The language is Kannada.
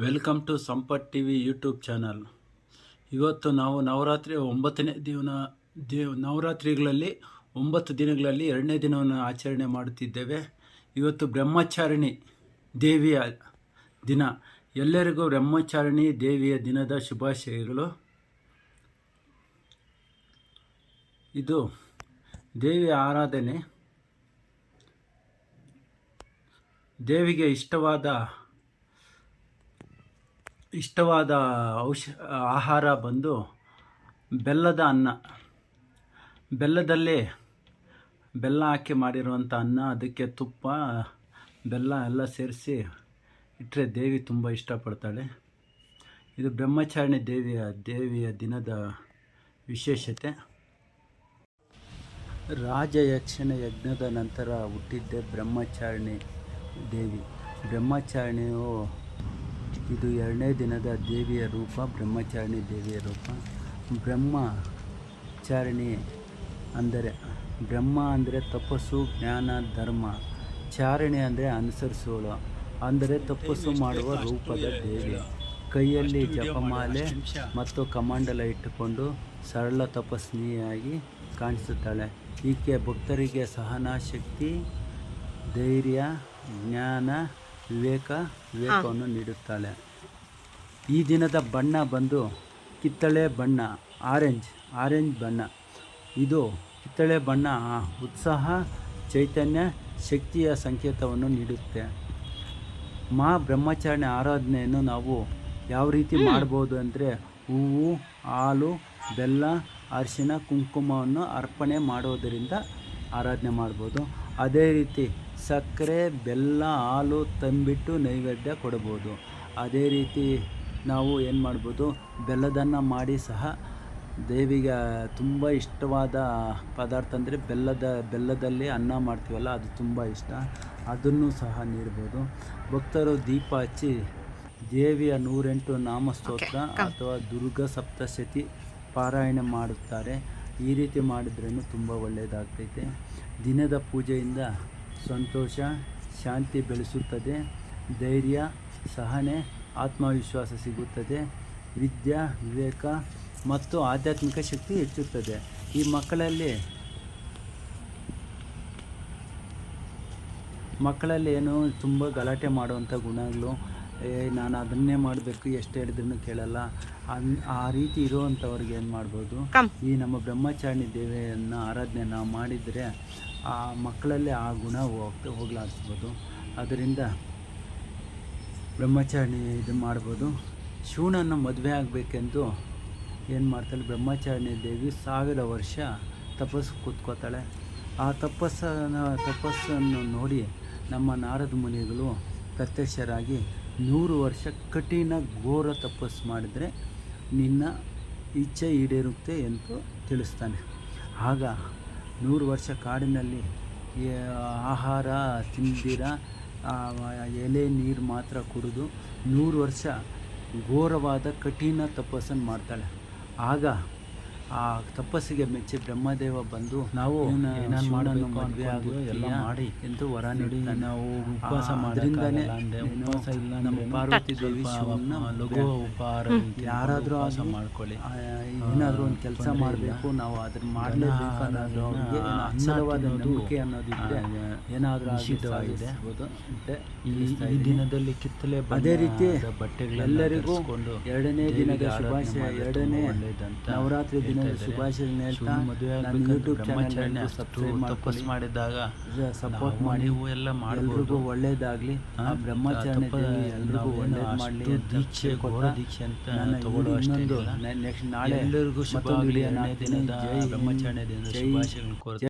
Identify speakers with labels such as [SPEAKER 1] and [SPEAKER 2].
[SPEAKER 1] Welcome to Sampath T V YouTube channel ಇವತ್ತು ನಾವು ನವರಾತ್ರಿ ಒಂಬತ್ತನೇ ದಿನ ನವರಾತ್ರಿಗಳಲ್ಲಿ ಒಂಬತ್ತು ದಿನಗಳಲ್ಲಿ ಎರಡನೇ ದಿನವನ್ನು ಆಚರಣೆ ಮಾಡುತ್ತಿದ್ದೇವೆ. ಇವತ್ತು ಬ್ರಹ್ಮಚಾರಿಣಿ ದೇವಿಯ ದಿನ. ಎಲ್ಲರಿಗೂ ಬ್ರಹ್ಮಚಾರಿಣಿ ದೇವಿಯ ದಿನದ ಶುಭಾಶಯಗಳು. ಇದು ದೇವಿಯ ಆರಾಧನೆ. ದೇವಿಗೆ ಇಷ್ಟವಾದ ಇಷ್ಟವಾದ ಔಷ, ಆಹಾರ ಬಂದು ಬೆಲ್ಲದ ಅನ್ನ. ಬೆಲ್ಲದಲ್ಲಿ ಬೆಲ್ಲ ಹಾಕಿ ಮಾಡಿರುವಂಥ ಅನ್ನ, ಅದಕ್ಕೆ ತುಪ್ಪ, ಬೆಲ್ಲ ಎಲ್ಲ ಸೇರಿಸಿ ಇಟ್ಟರೆ ದೇವಿ ತುಂಬ ಇಷ್ಟಪಡ್ತಾಳೆ. ಇದು ಬ್ರಹ್ಮಚಾರಿಣಿ ದೇವಿಯ ದೇವಿಯ ದಿನದ ವಿಶೇಷತೆ. ರಾಜ ಯಕ್ಷನ ಯಜ್ಞದ ನಂತರ ಹುಟ್ಟಿದ್ದೆ ಬ್ರಹ್ಮಚಾರಿಣಿ ದೇವಿ. ಬ್ರಹ್ಮಚಾರಿಣಿಯು ಇದು ಎರಡನೇ ದಿನದ ದೇವಿಯ ರೂಪ, ಬ್ರಹ್ಮಚಾರಿಣಿ ದೇವಿಯ ರೂಪ. ಬ್ರಹ್ಮಚಾರಿಣಿ ಅಂದರೆ ಬ್ರಹ್ಮ ಅಂದರೆ ತಪಸ್ಸು, ಜ್ಞಾನ, ಧರ್ಮ. ಚಾರಣೆ ಅಂದರೆ ಅನುಸರಿಸೋಳು ಅಂದರೆ ತಪಸ್ಸು ಮಾಡುವ ರೂಪದ ದೇವಿ. ಕೈಯಲ್ಲಿ ಜಪಮಾಲೆ ಮತ್ತು ಕಮಂಡಲ ಇಟ್ಟುಕೊಂಡು ಸರಳ ತಪಸ್ವಿನಿಯಾಗಿ ಕಾಣಿಸುತ್ತಾಳೆ. ಈಕೆ ಭಕ್ತರಿಗೆ ಸಹನಾಶಕ್ತಿ ಧೈರ್ಯ, ಜ್ಞಾನ ವಿವೇಕ ವಿವೇಕವನ್ನು ನೀಡುತ್ತಾಳೆ. ಈ ದಿನದ ಬಣ್ಣ ಬಂದು ಕಿತ್ತಳೆ ಬಣ್ಣ ಆರೆಂಜ್ ಆರೆಂಜ್ ಬಣ್ಣ. ಇದು ಕಿತ್ತಳೆ ಬಣ್ಣ ಉತ್ಸಾಹ ಚೈತನ್ಯ ಶಕ್ತಿಯ ಸಂಕೇತವನ್ನು ನೀಡುತ್ತೆ. ಮಾ ಬ್ರಹ್ಮಚಾರಿಣಿ ಆರಾಧನೆಯನ್ನು ನಾವು ಯಾವ ರೀತಿ ಮಾಡ್ಬೋದು ಅಂದರೆ ಹೂವು ಹಾಲು ಬೆಲ್ಲ ಅರಿಶಿನ ಕುಂಕುಮವನ್ನು ಅರ್ಪಣೆ ಮಾಡೋದರಿಂದ ಆರಾಧನೆ ಮಾಡ್ಬೋದು. ಅದೇ ರೀತಿ ಸಕ್ಕರೆ ಬೆಲ್ಲ ಹಾಲು ತಂಬಿಟ್ಟು ನೈವೇದ್ಯ ಕೊಡ್ಬೋದು. ಅದೇ ರೀತಿ ನಾವು ಏನು ಮಾಡ್ಬೋದು ಬೆಲ್ಲದನ್ನು ಮಾಡಿ ಸಹ ದೇವಿಗೆ ತುಂಬ ಇಷ್ಟವಾದ ಪದಾರ್ಥ ಅಂದರೆ ಬೆಲ್ಲದ ಬೆಲ್ಲದಲ್ಲಿ ಅನ್ನ ಮಾಡ್ತೀವಲ್ಲ ಅದು ತುಂಬ ಇಷ್ಟ. ಅದನ್ನು ಸಹ ನೀಡ್ಬೋದು. ಭಕ್ತರು ದೀಪ ಹಚ್ಚಿ ದೇವಿಯ ನೂರೆಂಟು ನಾಮಸ್ತೋತ್ರ ಅಥವಾ ದುರ್ಗಾ ಸಪ್ತಶತಿ ಪಾರಾಯಣ ಮಾಡುತ್ತಾರೆ. ಈ ರೀತಿ ಮಾಡಿದ್ರೂ ತುಂಬ ಒಳ್ಳೆಯದಾಗ್ತೈತೆ ದಿನದ ಪೂಜೆಯಿಂದ ಸಂತೋಷ, ಶಾಂತಿ ಬೆಳೆಸುತ್ತದೆ. ಧೈರ್ಯ, ಸಹನೆ, ಆತ್ಮವಿಶ್ವಾಸ ಸಿಗುತ್ತದೆ. ವಿದ್ಯಾ, ವಿವೇಕ ಮತ್ತು ಆಧ್ಯಾತ್ಮಿಕ ಶಕ್ತಿ ಹೆಚ್ಚುತ್ತದೆ. ಈ ಮಕ್ಕಳಲ್ಲಿ ಮಕ್ಕಳಲ್ಲಿ ಏನು ತುಂಬ ಗಲಾಟೆ ಮಾಡುವಂಥ ಗುಣಗಳು ಏ ನಾನು ಅದನ್ನೇ ಮಾಡಬೇಕು ಎಷ್ಟು ಹೇಳಿದ್ರು ಕೇಳಲ್ಲ. ಅನ್- ಆ ರೀತಿ ಇರುವಂಥವ್ರಿಗೆ ಏನು ಮಾಡ್ಬೋದು? ಈ ನಮ್ಮ ಬ್ರಹ್ಮಚಾರಿಣಿ ದೇವಿಯನ್ನು ಆರಾಧನೆ ನಾವು ಮಾಡಿದರೆ ಆ ಮಕ್ಕಳಲ್ಲೇ ಆ ಗುಣ ಹೋಗ್ತಾ ಹೋಗ್ಲಾಡಿಸ್ಬೋದು ಅದರಿಂದ ಬ್ರಹ್ಮಚಾರಿಣಿ ಇದು ಮಾಡ್ಬೋದು. ಶಿವನನ್ನು ಮದುವೆ ಆಗಬೇಕೆಂದು ಏನು ಮಾಡ್ತಾಳೆ? ಬ್ರಹ್ಮಚಾರಿಣಿ ದೇವಿ ಸಾವಿರ ವರ್ಷ ತಪಸ್ಸು ಕೂತ್ಕೋತಾಳೆ. ಆ ತಪಸ್ಸನ್ನು ತಪಸ್ಸನ್ನು ನೋಡಿ ನಮ್ಮ ನಾರದ ಮುನಿಗಳು ಪ್ರತ್ಯಕ್ಷರಾಗಿ ನೂರು ವರ್ಷ ಕಠಿಣ ಘೋರ ತಪಸ್ಸು ಮಾಡಿದರೆ ನಿನ್ನ ಇಚ್ಛೆ ಈಡೇರುತ್ತೆ ಎಂದು ತಿಳಿಸ್ತಾನೆ. ಆಗ ನೂರು ವರ್ಷ ಕಾಡಿನಲ್ಲಿ ಆಹಾರ ತಿಂದಿರ ಎಲೆ ನೀರು ಮಾತ್ರ ಕುಡಿದು ನೂರು ವರ್ಷ ಘೋರವಾದ ಕಠಿಣ ತಪಸ್ಸನ್ನು ಮಾಡ್ತಾಳೆ. ಆಗ ಆ ತಪಸ್ಸಿಗೆ ಮೆಚ್ಚಿ ಬ್ರಹ್ಮದೇವ ಬಂದು ನಾವು
[SPEAKER 2] ಮಾಡ್ಬೇಕು
[SPEAKER 1] ಮದುವೆ
[SPEAKER 2] ಅನ್ಕೊಂಡ್ವಿ, ಎಲ್ಲ ಮಾಡಿ
[SPEAKER 1] ಎಂದು ವರ
[SPEAKER 2] ನೀಡಿ ನಾವು ಉಪವಾಸ
[SPEAKER 1] ಆಸ
[SPEAKER 2] ಉಪವಾಸ ಇಲ್ಲ
[SPEAKER 1] ನಮ್ಮ ಪಾರ್ವತಿ ದೇವಿ
[SPEAKER 2] ಲಘು ಉಪಹಾರ
[SPEAKER 1] ಯಾರಾದರೂ
[SPEAKER 2] ಉಪವಾಸ ಮಾಡ್ಕೊಳ್ಳಿ.
[SPEAKER 1] ಏನಾದ್ರೂ ಒಂದು ಕೆಲಸ ಮಾಡಬೇಕು ನಾವು ಅದನ್ನ ಮಾಡಲೇಬೇಕು ಅನ್ನೋದು ಅಚಲವಾದ ನಂಬಿಕೆ ಅನ್ನೋದಿದ್ರೆ ಏನಾದರೂ
[SPEAKER 2] ನಿಷಿದ್ಧವಾಗಿದೆ.
[SPEAKER 1] ಮತ್ತೆ
[SPEAKER 2] ಈ ದಿನದಲ್ಲಿ ಕಿತ್ತಲೆ
[SPEAKER 1] ಅದೇ ರೀತಿ
[SPEAKER 2] ಬಟ್ಟೆಗಳೆಲ್ಲರಿಗೂ
[SPEAKER 1] ಎರಡನೇ ದಿನದ ಶುಭಾಶಯ ಎರಡನೇ ನವರಾತ್ರಿ ದಿನದ
[SPEAKER 2] ಹೇಳ್ತಾ ಇದ್ದಾರೆ.
[SPEAKER 1] ಶುಭಾಶಯ ಹೇಳ್ತಾ
[SPEAKER 2] ಮದುವೆ
[SPEAKER 1] ಯೂಟ್ಯೂಬ್ ಚಾನಲ್ ಸಬ್ಸ್ಕ್ರೈಬ್
[SPEAKER 2] ತಪಸ್ ಮಾಡಿದಾಗ
[SPEAKER 1] ಸಪೋರ್ಟ್ ಮಾಡಿ
[SPEAKER 2] ನೀವು ಎಲ್ಲ
[SPEAKER 1] ಎಲ್ರಿಗೂ
[SPEAKER 2] ಮಾಡ್ಬೋದು
[SPEAKER 1] ಒಳ್ಳೇದಾಗಲಿ? ಆ ದೇವಿ ಎಲ್ರಿಗೂ ಒಳ್ಳೇದು ಮಾಡಲಿ
[SPEAKER 2] ದೀಕ್ಷೆ, ಘೋರ ದೀಕ್ಷೆ ಅಂತ ತಗೊಳ್ಳೋ ಅಷ್ಟೊಂದು.
[SPEAKER 1] ನೆಕ್ಸ್ಟ್ ನಾಳೆ
[SPEAKER 2] ಎಲ್ಲರಿಗೂ
[SPEAKER 1] ಮಾಡ್ತೀನಿ.
[SPEAKER 2] ದಿನದ ಬ್ರಹ್ಮಚಾರಿಣಿ ದಿನದ
[SPEAKER 1] ಜೈ
[SPEAKER 2] ಶುಭಾಶಯಗಳನ್ನು ಕೋರ್ತಾ